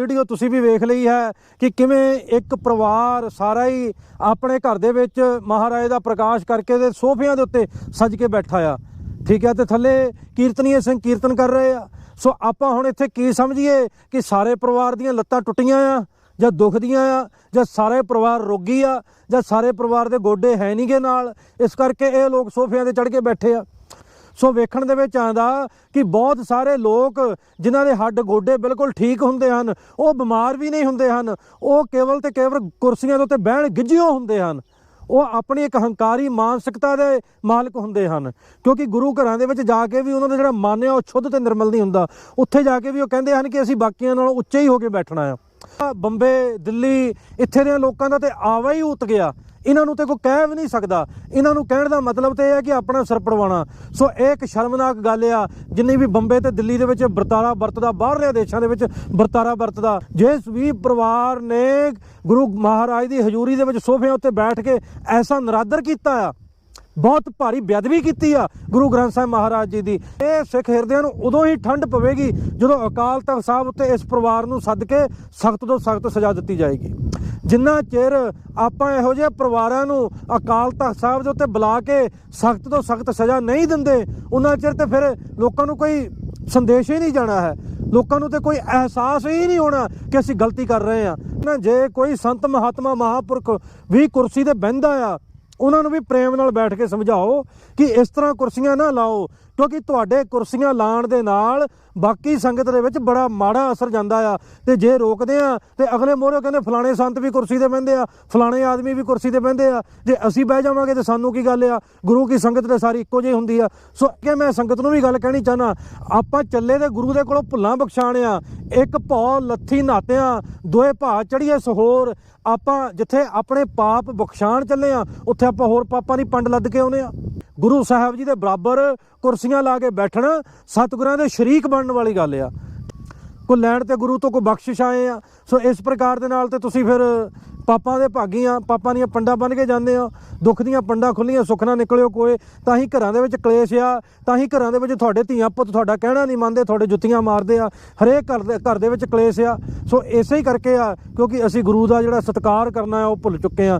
Video ਤੁਸੀਂ ਵੀ ਵੇਖ ਲਈ ਹੈ ਕਿ ਕਿਵੇਂ ਇੱਕ ਪਰਿਵਾਰ ਸਾਰਾ ਹੀ ਆਪਣੇ ਘਰ ਦੇ ਵਿੱਚ ਮਹਾਰਾਜ ਦਾ ਪ੍ਰਕਾਸ਼ ਕਰਕੇ ਦੇ ਸੋਫਿਆਂ ਦੇ ਉੱਤੇ ਸੱਜ ਕੇ ਬੈਠਾ ਆ। ਠੀਕ ਹੈ ਤੇ ਥੱਲੇ ਕੀਰਤਨੀਏ ਸਿੰਘ ਕੀਰਤਨ ਕਰ ਰਹੇ ਆ। ਸੋ ਆਪਾਂ ਹੁਣ ਇੱਥੇ ਕੀ ਸਮਝੀਏ ਕਿ ਸਾਰੇ ਪਰਿਵਾਰ ਦੀਆਂ ਲੱਤਾਂ ਟੁੱਟੀਆਂ ਆ ਜਾਂ ਦੁਖਦੀਆਂ ਆ ਜਾਂ ਸਾਰੇ ਪਰਿਵਾਰ ਰੋਗੀ ਆ ਜਾਂ ਸਾਰੇ ਪਰਿਵਾਰ ਦੇ ਗੋਡੇ ਹੈ ਨਹੀਂਗੇ ਨਾਲ। ਇਸ ਕਰਕੇ ਇਹ ਲੋਕ ਸੋਫਿਆਂ ਤੇ ਚੜ ਕੇ ਬੈਠੇ ਆ। ਸੋ ਵੇਖਣ ਦੇ ਵਿੱਚ ਆਂਦਾ ਕਿ ਬਹੁਤ ਸਾਰੇ ਲੋਕ ਜਿਨ੍ਹਾਂ ਦੇ ਹੱਡ ਗੋਡੇ ਬਿਲਕੁਲ ਠੀਕ ਹੁੰਦੇ ਹਨ, ਉਹ ਬਿਮਾਰ ਵੀ ਨਹੀਂ ਹੁੰਦੇ ਹਨ, ਉਹ ਕੇਵਲ ਤੇ ਕੇਵਲ ਕੁਰਸੀਆਂ ਦੇ ਉੱਤੇ ਬਹਿਣ ਗਿੱਜਿਓ ਹੁੰਦੇ ਹਨ। ਉਹ ਆਪਣੀ ਇੱਕ ਹੰਕਾਰੀ ਮਾਨਸਿਕਤਾ ਦੇ ਮਾਲਕ ਹੁੰਦੇ ਹਨ, ਕਿਉਂਕਿ ਗੁਰੂ ਘਰਾਂ ਦੇ ਵਿੱਚ ਜਾ ਕੇ ਵੀ ਉਹਨਾਂ ਦਾ ਜਿਹੜਾ ਮਨ ਹੈ ਉਹ ਸ਼ੁੱਧ ਤੇ ਨਿਰਮਲ ਨਹੀਂ ਹੁੰਦਾ। ਉੱਥੇ ਜਾ ਕੇ ਵੀ ਉਹ ਕਹਿੰਦੇ ਹਨ ਕਿ ਅਸੀਂ ਬਾਕੀਆਂ ਨਾਲੋਂ ਉੱਚੇ ਹੀ ਹੋ ਕੇ ਬੈਠਣਾ ਆ। ਬੰਬੇ, ਦਿੱਲੀ, ਇੱਥੇ ਦੇ ਲੋਕਾਂ ਦਾ ਤੇ ਆਵਾ ਹੀ ਉਤ ਗਿਆ। ਇਹਨਾਂ ਨੂੰ ਤੇ ਕੋਈ ਕਹਿ ਵੀ ਨਹੀਂ ਸਕਦਾ। ਇਹਨਾਂ ਨੂੰ ਕਹਿਣ ਦਾ ਮਤਲਬ ਤੇ ਇਹ ਹੈ ਕਿ ਆਪਣਾ ਸਿਰ ਪੜਵਾਉਣਾ। ਸੋ ਇਹ ਇੱਕ ਸ਼ਰਮਨਾਕ ਗੱਲ ਆ, ਜਿੰਨੀ ਵੀ ਬੰਬੇ ਤੇ ਦਿੱਲੀ ਦੇ ਵਿੱਚ ਵਰਤਾਰਾ ਵਰਤਦਾ, ਬਾਹਰਲੇ ਦੇਸ਼ਾਂ ਦੇ ਵਿੱਚ ਵਰਤਾਰਾ ਵਰਤਦਾ। ਜਿਸ ਵੀ ਪਰਿਵਾਰ ਨੇ ਗੁਰੂ ਮਹਾਰਾਜ ਦੀ ਹਜ਼ੂਰੀ ਦੇ ਵਿੱਚ ਸੋਫਿਆਂ ਉੱਤੇ ਬੈਠ ਕੇ ਐਸਾ ਨਰਾਦਰ ਕੀਤਾ ਆ, ਬਹੁਤ ਭਾਰੀ ਬੇਅਦਬੀ ਕੀਤੀ ਆ ਗੁਰੂ ਗ੍ਰੰਥ ਸਾਹਿਬ ਮਹਾਰਾਜ ਜੀ ਦੀ, ਇਹ ਸਿੱਖ ਹਿਰਦਿਆਂ ਨੂੰ ਉਦੋਂ ਹੀ ਠੰਡ ਪਵੇਗੀ ਜਦੋਂ ਅਕਾਲ ਤਖਤ ਸਾਹਿਬ ਉੱਤੇ ਇਸ ਪਰਿਵਾਰ ਨੂੰ ਸੱਦ ਕੇ ਸਖਤ ਤੋਂ ਸਖਤ ਸਜ਼ਾ ਦਿੱਤੀ ਜਾਏਗੀ। ਜਿੰਨਾ ਚਿਰ ਆਪਾਂ ਇਹੋ ਜਿਹੇ ਪਰਿਵਾਰਾਂ ਨੂੰ ਅਕਾਲ ਤਖਤ ਸਾਹਿਬ ਦੇ ਉੱਤੇ ਬੁਲਾ ਕੇ ਸਖਤ ਤੋਂ ਸਖਤ ਸਜ਼ਾ ਨਹੀਂ ਦਿੰਦੇ, ਉਹਨਾਂ ਚਿਰ ਤੇ ਫਿਰ ਲੋਕਾਂ ਨੂੰ ਕੋਈ ਸੰਦੇਸ਼ ਹੀ ਨਹੀਂ ਜਾਣਾ ਹੈ। ਲੋਕਾਂ ਨੂੰ ਤੇ ਕੋਈ ਅਹਿਸਾਸ ਹੀ ਨਹੀਂ ਹੋਣਾ ਕਿ ਅਸੀਂ ਗਲਤੀ ਕਰ ਰਹੇ ਹਾਂ। ਨਾ ਜੇ ਕੋਈ ਸੰਤ ਮਹਾਤਮਾ ਮਹਾਪੁਰਖ ਵੀ ਕੁਰਸੀ ਤੇ ਬਹਿੰਦਾ ਆ ਉਹਨਾਂ ਨੂੰ ਵੀ ਪ੍ਰੇਮ ਨਾਲ ਬੈਠ ਕੇ ਸਮਝਾਓ ਕਿ ਇਸ ਤਰ੍ਹਾਂ ਕੁਰਸੀਆਂ ਨਾ ਲਾਓ, ਕਿਉਂਕਿ ਤੁਹਾਡੇ ਕੁਰਸੀਆਂ ਲਾਣ ਦੇ ਨਾਲ ਬਾਕੀ ਸੰਗਤ ਦੇ ਵਿੱਚ ਬੜਾ ਮਾੜਾ ਅਸਰ ਜਾਂਦਾ ਆ। ਤੇ ਜੇ ਰੋਕਦੇ ਆ, ਤੇ ਅਗਲੇ ਮੋਹਰੇ ਕਹਿੰਦੇ, ਫਲਾਣੇ ਸੰਤ ਵੀ ਕੁਰਸੀ ਤੇ ਬਹਿੰਦੇ ਆ, ਫਲਾਣੇ ਆਦਮੀ ਵੀ ਕੁਰਸੀ ਤੇ ਬਹਿੰਦੇ ਆ। ਜੇ ਅਸੀਂ ਬਹਿ ਜਾਵਾਂਗੇ ਤੇ ਸਾਨੂੰ ਕੀ ਗੱਲ ਆ? ਗੁਰੂ ਕੀ ਸੰਗਤ ਤੇ ਸਾਰੀ ਇੱਕੋ ਜਿਹੀ ਹੁੰਦੀ ਆ? ਸੋ ਕਿ ਮੈਂ ਸੰਗਤ ਨੂੰ ਵੀ ਗੱਲ ਕਹਿਣੀ ਚਾਹਨਾ ਆਪਾਂ ਚੱਲੇ ਤੇ ਗੁਰੂ ਦੇ ਕੋਲੋਂ ਭੁੱਲਾਂ ਬਖਸ਼ਾਣ ਆ। ਇੱਕ ਭੌ ਲੱਥੀ ਨਾਤਿਆਂ ਦੋਏ ਭਾ ਚੜੀਏ ਸਹੋਰ। ਆਪਾਂ ਜਿੱਥੇ ਆਪਣੇ ਪਾਪ ਬਖਸ਼ਾਣ ਚੱਲੇ ਆ, ਉੱਥੇ ਆਪਾਂ ਹੋਰ ਪਾਪਾਂ ਦੀ ਪੰਡ ਲੱਦ ਕੇ ਆਉਨੇ ਆ। ਗੁਰੂ ਸਾਹਿਬ ਜੀ ਦੇ ਬਰਾਬਰ ਕੁਰਸੀਆਂ ਲਾ ਕੇ ਬੈਠਣ, ਸਤਿਗੁਰਾਂ ਦੇ ਸ਼ਰੀਕ ਬਣਨ ਵਾਲੀ ਗੱਲ ਆ। ਕੋ ਲੈਣ ਤੇ ਗੁਰੂ ਤੋਂ ਕੋ ਬਖਸ਼ਿਸ਼ ਆਏ ਆ। ਸੋ ਇਸ ਪ੍ਰਕਾਰ ਦੇ ਨਾਲ ਤੇ ਤੁਸੀਂ ਫਿਰ ਪਾਪਾਂ ਦੇ ਭਾਗੀ ਆ ਪਾਪਾਂ ਦੀਆਂ ਪੰਡਾਂ ਬਣ ਕੇ ਜਾਂਦੇ ਆ, ਦੁੱਖ ਦੀਆਂ ਪੰਡਾਂ ਖੁੱਲੀਆਂ ਸੁੱਖ ਨਾ ਨਿਕਲਿਓ ਕੋਏ, ਤਾਂ ਹੀ ਘਰਾਂ ਦੇ ਵਿੱਚ ਕਲੇਸ਼ ਆ, ਤਾਂ ਹੀ ਘਰਾਂ ਦੇ ਵਿੱਚ ਤੁਹਾਡੇ ਧੀਆਂ ਪੁੱਤ ਤੁਹਾਡਾ ਕਹਿਣਾ ਨਹੀਂ ਮੰਨਦੇ, ਤੁਹਾਡੇ ਜੁੱਤੀਆਂ ਮਾਰਦੇ ਆ, ਹਰੇਕ ਘਰ ਦੇ ਘਰ ਦੇ ਵਿੱਚ ਕਲੇਸ਼ ਆ। ਸੋ ਇਸੇ ਹੀ ਕਰਕੇ ਆ, ਕਿਉਂਕਿ ਅਸੀਂ ਗੁਰੂ ਦਾ ਜਿਹੜਾ ਸਤਿਕਾਰ ਕਰਨਾ ਹੈ ਉਹ ਭੁੱਲ ਚੁੱਕੇ ਆ।